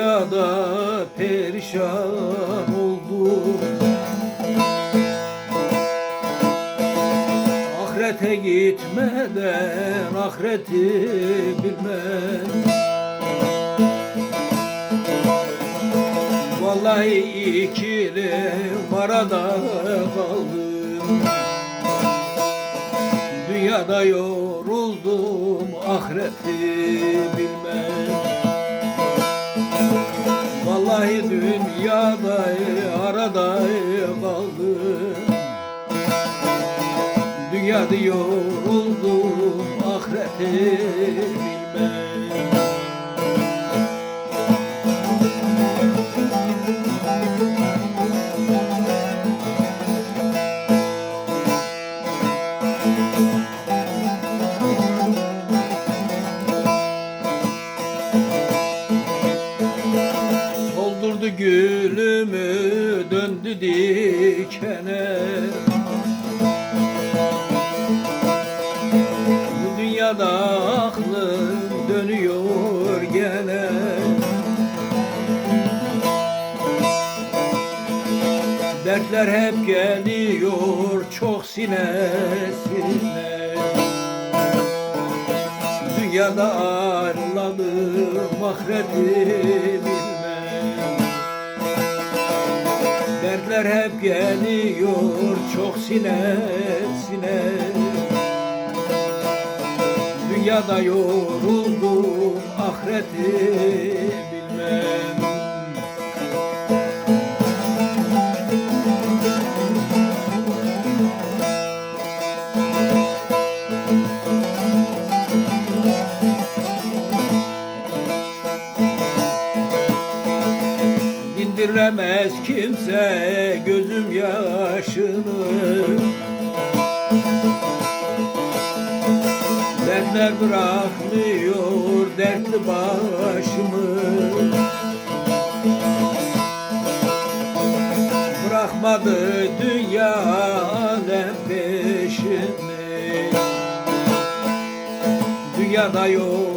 dünyada perişan oldum. Ahirete gitmeden ahireti bilmem. Vallahi ikili arada kaldım. Dünyada yoruldum ahireti bilmem Vallahi dünyada arada kaldım. Dünyada yoruldum ahireti bilmem Soldurdu gülümü döndü dikene. Bu dünyada aklım dönüyor gene. Dertler hep geliyor çok sinesine Dünyada ayrıladım ahireti geliyor çok sine sine. Dünyada yoruldum ahireti bilmem Dindiremez kimse gözüm yaşını. Dertler bırakmıyor dertli başımı. Bırakmadı dünya alem peşimi. Dünyada yoruldum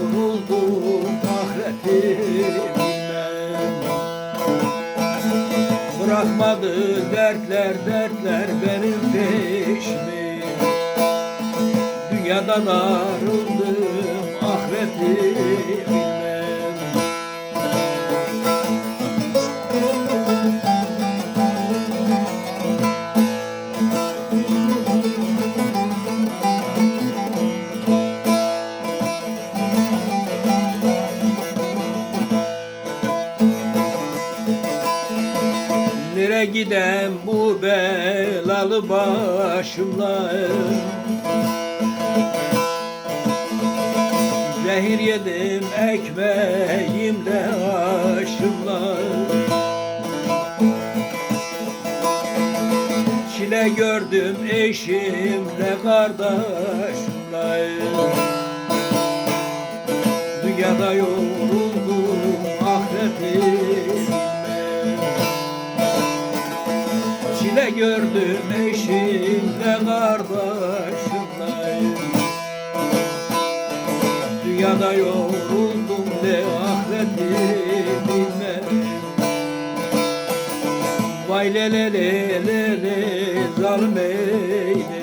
Bırakmadı dertler dertler benim peşimi Dünyadan arıldım ahireti Nere giden bu belalı başımla Zehir yedim ekmeğimle aşımla Çile gördüm eşimle kardeşimle Dünyada yoruldum gördüm eşimle kardeşimle. Dünyada yoruldum de ahireti bilmem. Vay le le le le le zalim ey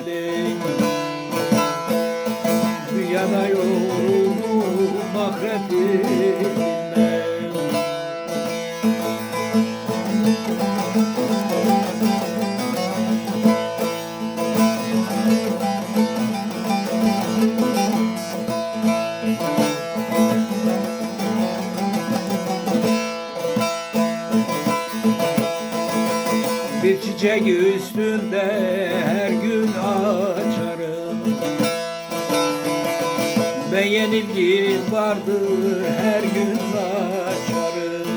çiçek üstünde her gün açarım. Ben yenilgi vardır her gün açarım.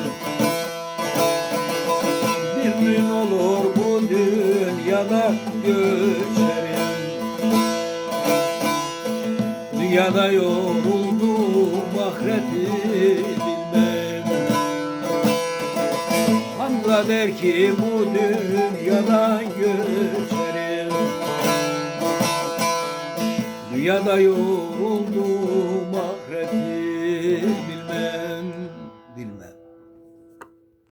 Bir gün olur bu dünyada göçerim. Dünyada yoruldum ahireti bilmem. Hamza der ki bu dünyada gözlerim. Dünyada yoruldum.